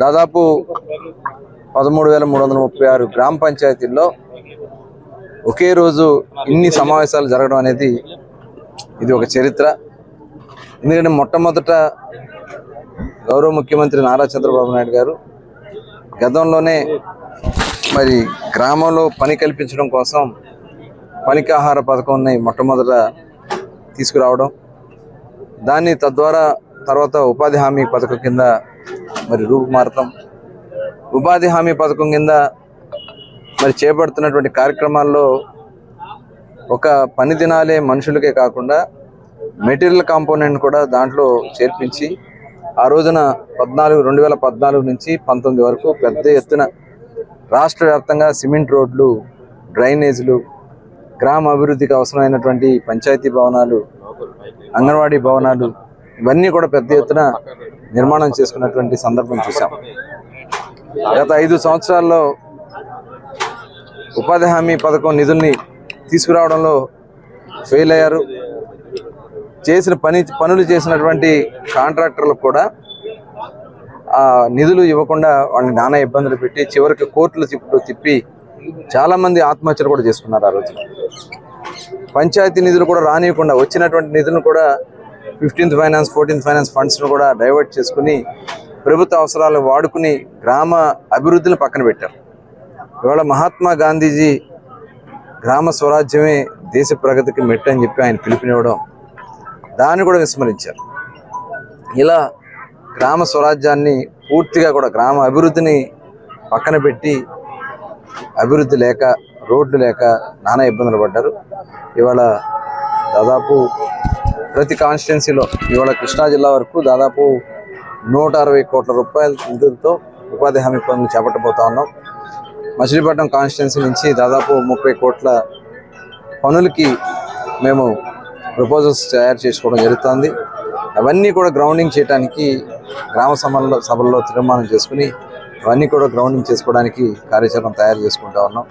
దాదాపు పదమూడు వేల మూడు వందల ముప్పై ఆరు గ్రామ పంచాయతీల్లో ఒకే రోజు ఇన్ని సమావేశాలు జరగడం అనేది ఇది ఒక చరిత్ర. ఎందుకంటే మొట్టమొదట గౌరవ ముఖ్యమంత్రి నారా చంద్రబాబు నాయుడు గారు గతంలోనే మరి గ్రామంలో పని కల్పించడం కోసం పనికాహార పథకం మొట్టమొదట తీసుకురావడం. దాన్ని తద్వారా తర్వాత ఉపాధి హామీ పథకం కింద మరి రూపుమారతం ఉపాధి హామీ పథకం కింద మరి చేపడుతున్నటువంటి కార్యక్రమాల్లో ఒక పని దినాలే మనుషులకే కాకుండా మెటీరియల్ కాంపోనెంట్ కూడా దాంట్లో చేర్పించి ఆ రోజున పద్నాలుగు రెండు వేల పద్నాలుగు నుంచి పంతొమ్మిది వరకు పెద్ద ఎత్తున రాష్ట్ర వ్యాప్తంగా సిమెంట్ రోడ్లు డ్రైనేజీలు గ్రామ అభివృద్ధికి అవసరమైనటువంటి పంచాయతీ భవనాలు అంగన్వాడీ భవనాలు ఇవన్నీ కూడా పెద్ద ఎత్తున నిర్మాణం చేసుకున్నటువంటి సందర్భం చూసాం గత ఐదు సంవత్సరాల్లో ఉపాధి హామీ పథకం నిధుల్ని తీసుకురావడంలో ఫెయిల్ అయ్యారు. చేసిన పని పనులు చేసినటువంటి కాంట్రాక్టర్లకు కూడా ఆ నిధులు ఇవ్వకుండా వాళ్ళని నానా ఇబ్బందులు పెట్టి చివరికి కోర్టులు తిప్పుడు తిప్పి చాలామంది ఆత్మహత్యలు కూడా చేసుకున్నారు ఆ రోజు. పంచాయతీ నిధులు కూడా రానియకుండా వచ్చినటువంటి నిధులను కూడా ఫిఫ్టీన్త్ ఫైనాన్స్ ఫోర్టీన్త్ ఫైనాన్స్ ఫండ్స్ను కూడా డైవర్ట్ చేసుకుని ప్రభుత్వ అవసరాలు వాడుకుని గ్రామ అభివృద్ధిని పక్కన పెట్టారు. ఇవాళ మహాత్మా గాంధీజీ గ్రామ స్వరాజ్యమే దేశ ప్రగతికి మెట్టు అని చెప్పి ఆయన పిలుపునివ్వడం దాన్ని కూడా విస్మరించారు. ఇలా గ్రామ స్వరాజ్యాన్ని పూర్తిగా కూడా గ్రామ అభివృద్ధిని పక్కన పెట్టి అభివృద్ధి లేక రోడ్లు లేక నానా ఇబ్బందులు పడ్డారు. ఇవాళ దాదాపు ప్రతి కాన్స్టిట్యున్సీలో ఇవాళ కృష్ణా జిల్లా వరకు దాదాపు నూట అరవై కోట్ల రూపాయల నిధులతో ఉపాధి హామీ పనులు చేపట్టబోతా ఉన్నాం. మచిలీపట్నం కాన్స్టిట్యున్సీ నుంచి దాదాపు ముప్పై కోట్ల పనులకి మేము ప్రపోజల్స్ తయారు చేసుకోవడం జరుగుతుంది. అవన్నీ కూడా గ్రౌండింగ్ చేయడానికి గ్రామ సభల్లో సభల్లో తీర్మానం చేసుకుని అవన్నీ కూడా గ్రౌండింగ్ చేసుకోవడానికి కార్యాచరణ తయారు చేసుకుంటా ఉన్నాం.